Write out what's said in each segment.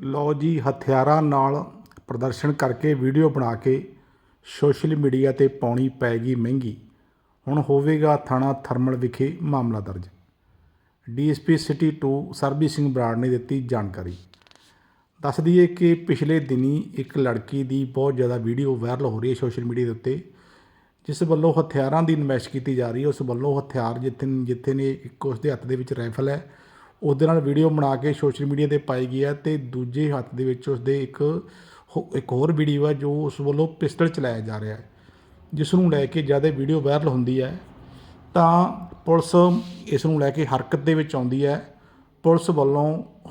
ਲਓ ਜੀ, ਹਥਿਆਰਾਂ ਨਾਲ ਪ੍ਰਦਰਸ਼ਨ ਕਰਕੇ ਵੀਡੀਓ ਬਣਾ ਕੇ ਸੋਸ਼ਲ ਮੀਡੀਆ ਤੇ ਪਾਉਣੀ ਪੈ ਮਹਿੰਗੀ। ਹੁਣ ਹੋਵੇਗਾ ਥਾਣਾ ਥਰਮਲ ਵਿਖੇ ਮਾਮਲਾ ਦਰਜ। ਡੀਐਸਪੀ ਸਿਟੀ 2 ਸਰਬੀ ਸਿੰਘ ਬਰਾੜ ਨੇ ਦਿੱਤੀ ਜਾਣਕਾਰੀ। ਦੱਸ ਦਈਏ ਕਿ ਪਿਛਲੇ ਦਿਨੀ ਇੱਕ ਲੜਕੀ ਦੀ ਬਹੁਤ ਜ਼ਿਆਦਾ ਵੀਡੀਓ ਵਾਇਰਲ ਹੋ ਰਹੀ ਹੈ ਸੋਸ਼ਲ ਮੀਡੀਆ ਦੇ ਉੱਤੇ, ਜਿਸ ਵੱਲੋਂ ਹਥਿਆਰਾਂ ਦੀ ਨਮੈਸ਼ ਕੀਤੀ ਜਾ ਰਹੀ ਹੈ। ਉਸ ਵੱਲੋਂ ਹਥਿਆਰ ਜਿੱਥੇ ਜਿੱਥੇ ਨੇ ਇੱਕ ਉਸ ਦੇ ਹੱਥ ਦੇ ਵਿੱਚ ਰਾਈਫਲ ਹੈ ਉਹਦੇ ਨਾਲ ਵੀਡੀਓ ਬਣਾ ਕੇ ਸੋਸ਼ਲ ਮੀਡੀਆ ਤੇ ਪਾਈ ਗਈ ਹੈ ਤੇ ਦੂਜੇ ਹੱਥ ਦੇ ਵਿੱਚ ਉਸਦੇ ਇੱਕ ਹੋ- ਇੱਕ ਹੋਰ ਵੀਡੀਓ ਹੈ ਜੋ ਉਸ ਵੱਲੋਂ ਪਿਸਟਲ ਚਲਾਇਆ ਜਾ ਰਿਹਾ ਹੈ ਜਿਸ ਨੂੰ ਲੈ ਕੇ ਜਦ ਇਹ ਵੀਡੀਓ ਵਾਇਰਲ ਹੁੰਦੀ ਹੈ, ਤਾਂ ਪੁਲਿਸ ਇਸ ਨੂੰ ਲੈ ਕੇ ਹਰਕਤ ਦੇ ਵਿੱਚ ਆਉਂਦੀ ਹੈ। ਪੁਲਿਸ ਵੱਲੋਂ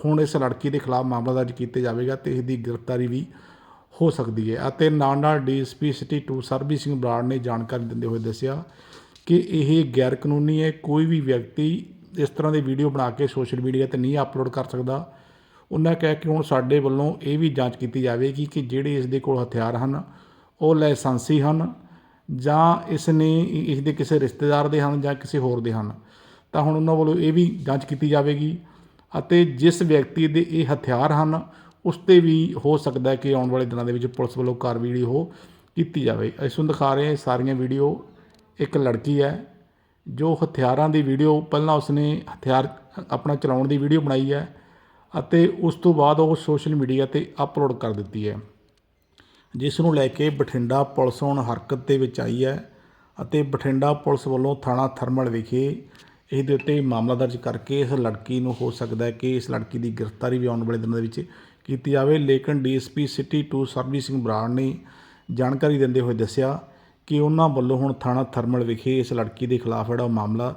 ਹੁਣ ਇਸ ਲੜਕੀ ਦੇ ਖਿਲਾਫ ਮਾਮਲਾ ਦਰਜ ਕੀਤਾ ਜਾਵੇਗਾ ਤੇ ਇਸ ਦੀ ਗ੍ਰਿਫਤਾਰੀ ਵੀ ਹੋ ਸਕਦੀ ਹੈ ਅਤੇ ਨਾਲ ਨਾਲ ਡੀਐਸਪੀ ਸਿਟੀ 2 ਸਰਬੀ ਸਿੰਘ ਬਰਾੜ ਨੇ ਜਾਣਕਾਰੀ ਦਿੰਦੇ ਹੋਏ ਦੱਸਿਆ ਕਿ ਇਹ ਗੈਰ ਕਾਨੂੰਨੀ ਹੈ, ਕੋਈ ਵੀ ਵਿਅਕਤੀ ਇਸ ਤਰ੍ਹਾਂ ਦੀ ਵੀਡੀਓ ਬਣਾ ਕੇ ਸੋਸ਼ਲ ਮੀਡੀਆ ਤੇ ਨਹੀਂ ਅਪਲੋਡ ਕਰ ਸਕਦਾ, ਉਹਨਾਂ ਕਹਿ ਕਿ ਹੁਣ ਸਾਡੇ ਵੱਲੋਂ ਇਹ ਵੀ ਜਾਂਚ ਕੀਤੀ ਜਾਵੇਗੀ ਕਿ ਜਿਹੜੇ ਇਸ ਦੇ ਕੋਲ ਹਥਿਆਰ ਹਨ, ਉਹ ਲਾਇਸੈਂਸੀ ਹਨ ਜਾਂ ਇਸ ਨੇ ਇਸ ਦੇ ਕਿਸੇ ਰਿਸ਼ਤੇਦਾਰ ਦੇ ਹਨ ਜਾਂ ਕਿਸੇ ਹੋਰ ਦੇ ਹਨ। ਤਾਂ ਹੁਣ ਉਹਨਾਂ ਵੱਲੋਂ ਇਹ ਵੀ ਜਾਂਚ ਕੀਤੀ ਜਾਵੇਗੀ ਅਤੇ ਜਿਸ ਵਿਅਕਤੀ ਦੇ ਇਹ ਹਥਿਆਰ ਹਨ, ਉਸ ਤੇ ਵੀ ਹੋ ਸਕਦਾ ਹੈ ਕਿ ਆਉਣ ਵਾਲੇ ਦਿਨਾਂ ਦੇ ਵਿੱਚ ਪੁਲਿਸ ਵੱਲੋਂ ਕਾਰਵਾਈ ਜਿਹੜੀ ਉਹ ਕੀਤੀ ਜਾਵੇ। ਅਸੀਂ ਨੂੰ ਦਿਖਾ ਰਹੇ ਹਾਂ ਇਹ ਸਾਰੀਆਂ ਵੀਡੀਓ। ਇੱਕ ਲੜਕੀ ਹੈ ਜੋ ਹਥਿਆਰਾਂ ਦੀ ਵੀਡੀਓ ਪਹਿਲਾਂ ਉਸਨੇ ਹਥਿਆਰ ਆਪਣਾ ਚਲਾਉਣ ਦੀ ਵੀਡੀਓ ਬਣਾਈ ਹੈ ਅਤੇ ਉਸ ਤੋਂ ਬਾਅਦ ਉਹ ਸੋਸ਼ਲ ਮੀਡੀਆ ਤੇ ਅਪਲੋਡ ਕਰ ਦਿੱਤੀ ਹੈ। ਜਿਸ ਨੂੰ ਲੈ ਕੇ ਬਠਿੰਡਾ ਪੁਲਿਸ ਹੁਣ ਹਰਕਤ ਦੇ ਵਿੱਚ ਆਈ ਹੈ ਅਤੇ ਬਠਿੰਡਾ ਪੁਲਿਸ ਵੱਲੋਂ ਥਾਣਾ ਥਰਮਲ ਵਿਖੇ ਇਸ ਦੇ ਉੱਤੇ ਮਾਮਲਾ ਦਰਜ ਕਰਕੇ ਇਸ ਲੜਕੀ ਨੂੰ ਹੋ ਸਕਦਾ ਹੈ ਕਿ ਇਸ ਲੜਕੀ ਦੀ ਗ੍ਰਿਫਤਾਰੀ ਵੀ ਆਉਣ ਵਾਲੇ ਦਿਨਾਂ ਦੇ ਵਿੱਚ ਕੀਤੀ ਜਾਵੇ। ਲੇਕਿਨ ਡੀਐਸਪੀ ਸਿਟੀ 2 ਸਰਬਜੀਤ ਸਿੰਘ ਬਰਾੜ ਨੇ ਜਾਣਕਾਰੀ ਦਿੰਦੇ ਹੋਏ ਦੱਸਿਆ ਕਿ ਉਹਨਾਂ ਵੱਲੋਂ ਹੁਣ ਥਾਣਾ ਥਰਮਲ ਵਿਖੇ ਇਸ ਲੜਕੀ ਦੇ ਖਿਲਾਫ ਜਿਹੜਾ ਮਾਮਲਾ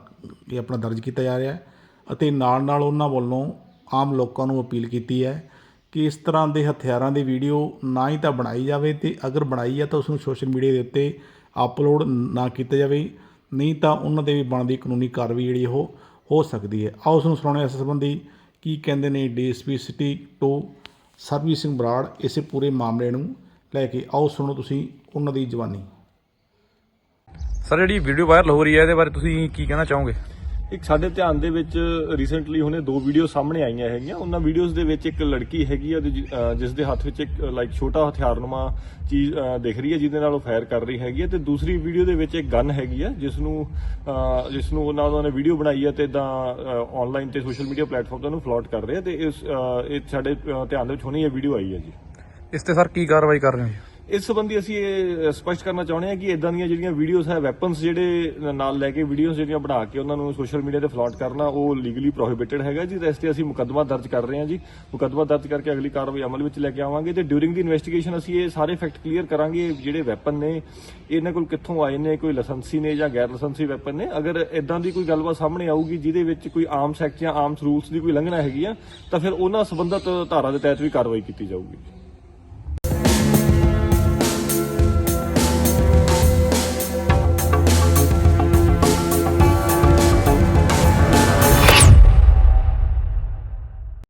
ਇਹ ਆਪਣਾ ਦਰਜ ਕੀਤਾ ਜਾ ਰਿਹਾ ਹੈ ਅਤੇ ਨਾਲ ਨਾਲ ਉਹਨਾਂ ਵੱਲੋਂ ਆਮ ਲੋਕਾਂ ਨੂੰ ਅਪੀਲ ਕੀਤੀ ਹੈ ਕਿ ਇਸ ਤਰ੍ਹਾਂ ਦੇ ਹਥਿਆਰਾਂ ਦੀ ਵੀਡੀਓ ਨਾ ਹੀ ਤਾਂ ਬਣਾਈ ਜਾਵੇ ਤੇ ਅਗਰ ਬਣਾਈ ਹੈ ਤਾਂ ਉਸ ਨੂੰ ਸੋਸ਼ਲ ਮੀਡੀਆ ਦੇ ਉੱਤੇ ਅਪਲੋਡ ਨਾ ਕੀਤਾ ਜਾਵੇ, ਨਹੀਂ ਤਾਂ ਉਹਨਾਂ 'ਤੇ ਵੀ ਬਣਦੀ ਕਾਨੂੰਨੀ ਕਾਰਵਾਈ ਜਿਹੜੀ ਉਹ ਹੋ ਸਕਦੀ ਹੈ। ਆਓ ਉਸ ਨੂੰ ਸੁਣਾਉਣੇ ਇਸ ਸੰਬੰਧੀ ਕੀ ਕਹਿੰਦੇ ਨੇ ਡੀਐਸਪੀ ਸਿਟੀ 2 ਸਰਬੀ ਸਿੰਘ ਬਰਾੜ ਇਸੇ ਪੂਰੇ ਮਾਮਲੇ ਨੂੰ ਲੈ ਕੇ। ਆਓ ਸੁਣੋ ਤੁਸੀਂ ਉਹਨਾਂ ਦੀ ਜਵਾਨੀ। ਸਰ ਜਿਹੜੀ ਵੀਡੀਓ ਵਾਇਰਲ ਹੋ ਰਹੀ ਹੈ ਇਹਦੇ ਬਾਰੇ ਤੁਸੀਂ ਕੀ ਕਹਿਣਾ ਚਾਹੋਗੇ? ਇੱਕ ਸਾਡੇ ਧਿਆਨ ਦੇ ਵਿੱਚ ਰੀਸੈਂਟਲੀ ਹੁਣੇ ਦੋ ਵੀਡੀਓ ਸਾਹਮਣੇ ਆਈਆਂ ਹੈਗੀਆਂ। ਉਹਨਾਂ ਵੀਡੀਓਜ਼ ਦੇ ਵਿੱਚ ਇੱਕ ਲੜਕੀ ਹੈਗੀ ਆ ਜਿਸ ਦੇ ਹੱਥ ਵਿੱਚ ਇੱਕ ਲਾਈਕ ਛੋਟਾ ਹਥਿਆਰਨੁਮਾ ਚੀਜ਼ ਦਿਖ ਰਹੀ ਹੈ ਜਿਹਦੇ ਨਾਲ ਉਹ ਫਾਇਰ ਕਰ ਰਹੀ ਹੈਗੀ ਹੈ। ਤੇ ਦੂਸਰੀ ਵੀਡੀਓ ਦੇ ਵਿੱਚ ਇੱਕ ਗਨ ਹੈਗੀ ਆ ਜਿਸ ਨੂੰ ਜਿਸ ਨੂੰ ਉਹਨਾਂ ਨੇ ਵੀਡੀਓ ਬਣਾਈ ਹੈ ਤੇ ਇਦਾਂ ਆਨਲਾਈਨ ਤੇ ਸੋਸ਼ਲ ਮੀਡੀਆ ਪਲੇਟਫਾਰਮ ਤੇ ਉਹਨੂੰ ਫਲੋਟ ਕਰ ਰਹੇ ਆ। ਤੇ ਇਸ ਇਹ ਸਾਡੇ ਧਿਆਨ ਦੇ ਵਿੱਚ ਹੁਣੇ ਇਹ ਵੀਡੀਓ ਆਈ ਹੈ ਜੀ। ਇਸ ਤੇ ਸਰ ਕੀ ਕਾਰਵਾਈ ਕਰ ਰਹੇ ਹੋ ਜੀ? ਇਸ ਸੰਬੰਧੀ ਅਸੀਂ ਇਹ ਸਪਸ਼ਟ ਕਰਨਾ ਚਾਹੁੰਦੇ ਹਾਂ ਕਿ ਇਦਾਂ ਦੀਆਂ ਜਿਹੜੀਆਂ ਵੀਡੀਓਜ਼ ਹੈ ਵੈਪਨਸ ਜਿਹੜੇ ਨਾਲ ਲੈ ਕੇ ਵੀਡੀਓਜ਼ ਜਿਹੜੀਆਂ ਬਣਾ ਕੇ ਉਹਨਾਂ ਨੂੰ ਸੋਸ਼ਲ ਮੀਡੀਆ ਤੇ ਫਲਾਟ ਕਰਨਾ, ਉਹ ਲੀਗਲੀ ਪ੍ਰੋਹਿਬਿਟਡ ਹੈਗਾ ਜੀ। ਤੇ ਇਸ ਤੇ ਅਸੀਂ ਮੁਕੱਦਮਾ ਦਰਜ ਕਰ ਰਹੇ ਹਾਂ ਜੀ। ਮੁਕੱਦਮਾ ਦਰਜ ਕਰਕੇ ਅਗਲੀ ਕਾਰਵਾਈ ਅਮਲ ਵਿੱਚ ਲੈ ਕੇ ਆਵਾਂਗੇ ਤੇ ਡਿਊਰਿੰਗ ਦੀ ਇਨਵੈਸਟੀਗੇਸ਼ਨ ਅਸੀਂ ਇਹ ਸਾਰੇ ਫੈਕਟ ਕਲੀਅਰ ਕਰਾਂਗੇ ਜਿਹੜੇ ਵੈਪਨ ਨੇ, ਇਹਨਾਂ ਕੋਲ ਕਿੱਥੋਂ ਆਏ ਨੇ, ਕੋਈ ਲਾਇਸੈਂਸੀ ਨੇ ਜਾਂ ਗੈਰ ਲਾਇਸੈਂਸੀ ਵੈਪਨ ਨੇ। ਅਗਰ ਇਦਾਂ ਦੀ ਕੋਈ ਗੱਲਬਾਤ ਸਾਹਮਣੇ ਆਊਗੀ, ਜਿਹਦੇ ਵਿੱਚ ਕੋਈ ਆਰਮਸ ਐਕਟ ਜਾਂ ਆਰਮਸ ਰੂਲਸ ਦੀ ਕੋਈ ਲੰਘਣਾ ਹੈਗੀ ਆ, ਤਾਂ ਫਿਰ ਉਹਨਾਂ ਸੰਬੰਧਤ ਧਾਰਾ ਦੇ ਤਹਿਤ ਵੀ ਕਾਰਵਾਈ ਕੀਤੀ ਜਾਊਗੀ।